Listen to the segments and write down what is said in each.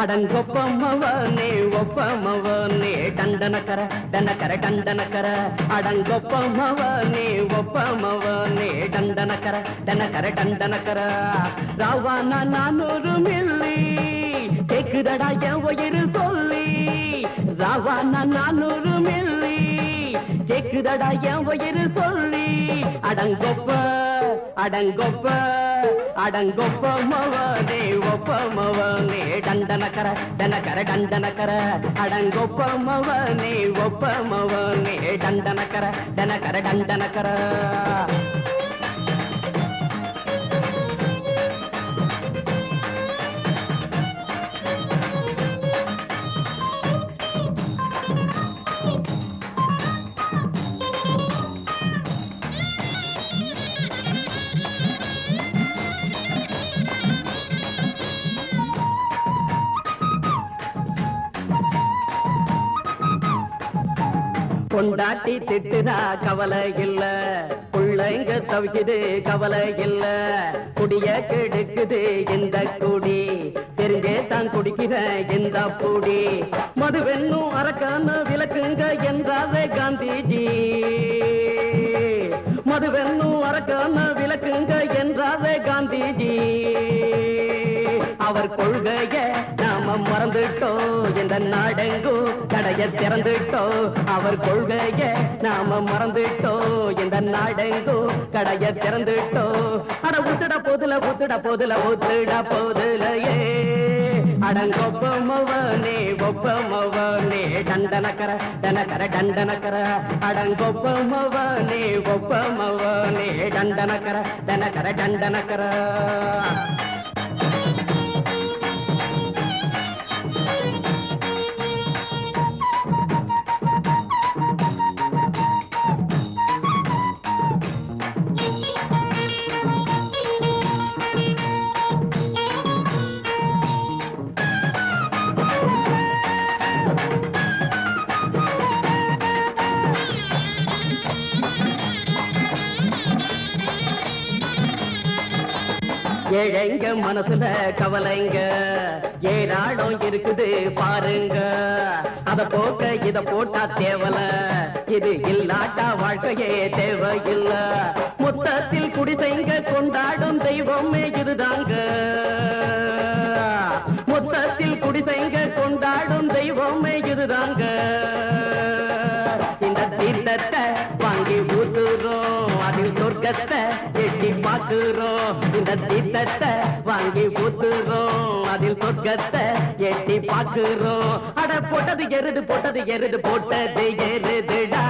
அடங்கொப்பமவனே ஒப்பமவனே டண்டனக்கர டனக்கர டண்டனக்கர அடங்கொப்பமவனே ஒப்பமவனே டண்டனக்கர டனக்கர டண்டனக்கர ராவானா நானூறு மில்லி கேக்குதடா என் உயிர் சொல்லி. ராவானா நானூறு மில்லி கேக்குதடா என் உயிர் சொல்லி. அடங்கொப்ப அடங்கொப்ப அடங்கொப்ப மவனே ஒப்ப மவனே டண்டனக்கர டனக்கர டண்டனக்கர அடங்கொப்பமவனே ஒப்பமவனே ஒப்ப மவனே டண்டனக்கர டனக்கர டண்டனக்கர பொண்டாட்டி திட்டுதா கவலை இல்ல. பிள்ளைங்க தவிக்குது கவலை இல்ல. குடிய கெடுக்குது எந்த குடி? தெரிஞ்சே தான் குடிக்கிற எந்த புடி? மதுவென்னும் அரக்கான விளக்குங்க என்றாரே காந்திஜி. மதுவென்னும் அரக்கான விளக்குங்க என்றாரே காந்திஜி. அவர் கொள்கைய நாம மறந்துட்டோம் இந்த நாடெங்கும் கடைய திறந்துட்டோம் அவர் கொள்கைய நாம மறந்துட்டோம் இந்த நாடெங்கும் கடைய திறந்துட்டோம் அட உத்துட போதுல உத்துட போதுல உத்துட போதுலையே. அடங்கொப்பமவனே ஒப்பமவனே டண்டனக்கர டனக்கர டண்டனக்கர அடங்கொப்பமவனே ஒப்பமவனே டண்டனக்கர டனக்கர டண்டனக்கர ஏழைங்க மனசுல கவலைங்க. ஏராளம் இருக்குது பாருங்க. அத போக்க இத போட்டா தேவல. இது இல்லாட்டா வாழ்க்கையே தேவையில்ல. மொத்தத்தில் குடிசைங்க கொண்டாடும் தெய்வமே இதுதாங்க. மொத்தத்தில் குடிசைங்க கொண்டாடும் தெய்வமே இதுதாங்க. இந்த தீர்த்தத்தை வாங்கி ஊத்துறோம். அதில் சொர்க்கத்தை எட்டி இந்த தீர்த்தத்தை வாங்கி ஊத்துறோம். அதில் சொர்க்கத்தை எட்டி பாக்குறோம் அட போட்டது எருது போட்டது எருது போட்டது எருதுடா.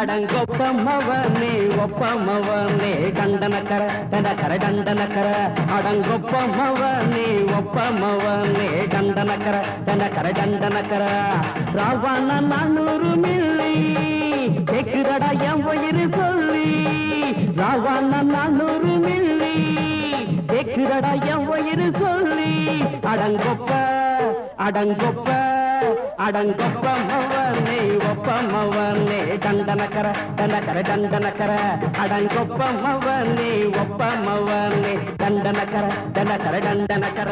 அடங்கொப்பமவனே ஒப்பமவனே கண்டனக்கர தனக்கர கண்டனக்கர. அடங்கொப்பமவனே ஒப்பமவனே கண்டனக்கர தனக்கர கண்டனக்கர. ராவண நானூறு மில்லி. கேக்குதடா என் உயிர் சொல்லி. ராவண நானூறு மில்லி. கேக்குதடா என் உயிர் சொல்லி. அடங்கொப்ப அடங்கொப்ப அடங்கொப்ப மவனே தண்டனக்கர தண்டக்கர தண்டனக்கர. டனக்கர டண்டனக்கர தண்டனக்கர தண்டக்கர தண்டனக்கர.